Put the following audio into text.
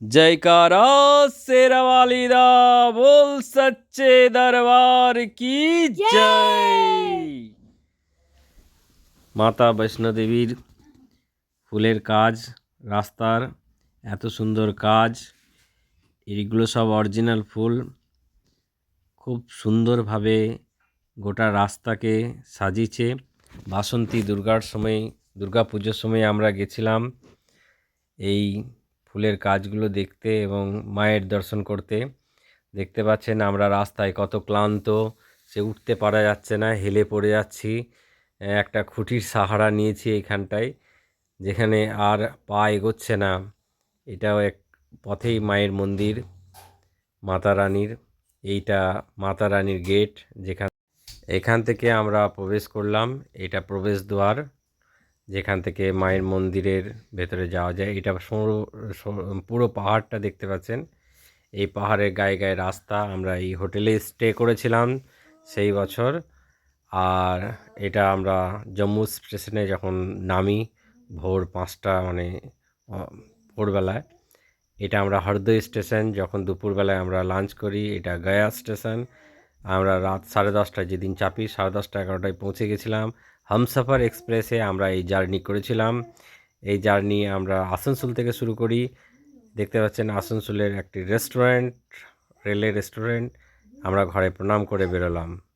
जयकारा शेरवाली दा बोल सच्चे दरबार की জয় মাতা বৈষ্ণোদেবীর ফুলের কাজ রাস্তার এত সুন্দর কাজ এইগুলো সব অরিজিনাল ফুল খুব সুন্দরভাবে গোটা রাস্তাকে সাজিয়েছে বাসন্তী দুর্গার সময় দুর্গা পুজোর সময় আমরা গেছিলাম এই ফুলের কাজগুলো দেখতে এবং মায়ের দর্শন করতে। দেখতে পাচ্ছেন আমরা রাস্তায় কত ক্লান্ত, সে উঠতে পারা যাচ্ছে না, হেলে পড়ে যাচ্ছি। একটা খুঁটির সাহারা নিয়েছি এইখানটায় যেখানে আর পা এগোচ্ছে না। এটাও এক পথেই মায়ের মন্দির, মাতা রানীর, এইটা মাতা রানীর গেট যেখান, এখান থেকে আমরা প্রবেশ করলাম। এটা প্রবেশদ্বার। যেখান থেকে মায়ের মন্দিরের ভেতরে যাওয়া যায়। এটা পুরো পাহাড়টা দেখতে পাচ্ছেন। এই পাহাড়ের গায়ে গায়ে রাস্তা। আমরা এই হোটেলে স্টে করেছিলাম সেই বছর। আর এটা আমরা জম্মু স্টেশনে যখন নামি ভোর পাঁচটা মানে ভোরবেলায়, এটা আমরা হরদই স্টেশন, যখন দুপুরবেলায় আমরা লাঞ্চ করি, এটা গয়া স্টেশন। আমরা রাত সাড়ে দশটায় যেদিন চাপি সাড়ে দশটা এগারোটায় পৌঁছে গেছিলাম। হামসাফার এক্সপ্রেসে আমরা এই জার্নি করেছিলাম। এই জার্নি আমরা আসানসোল থেকে শুরু করি। দেখতে পাচ্ছেন আসানসোলের একটি রেস্টুরেন্ট রেলের রেস্টুরেন্ট। আমরা ঘরে প্রণাম করে বেরোলাম।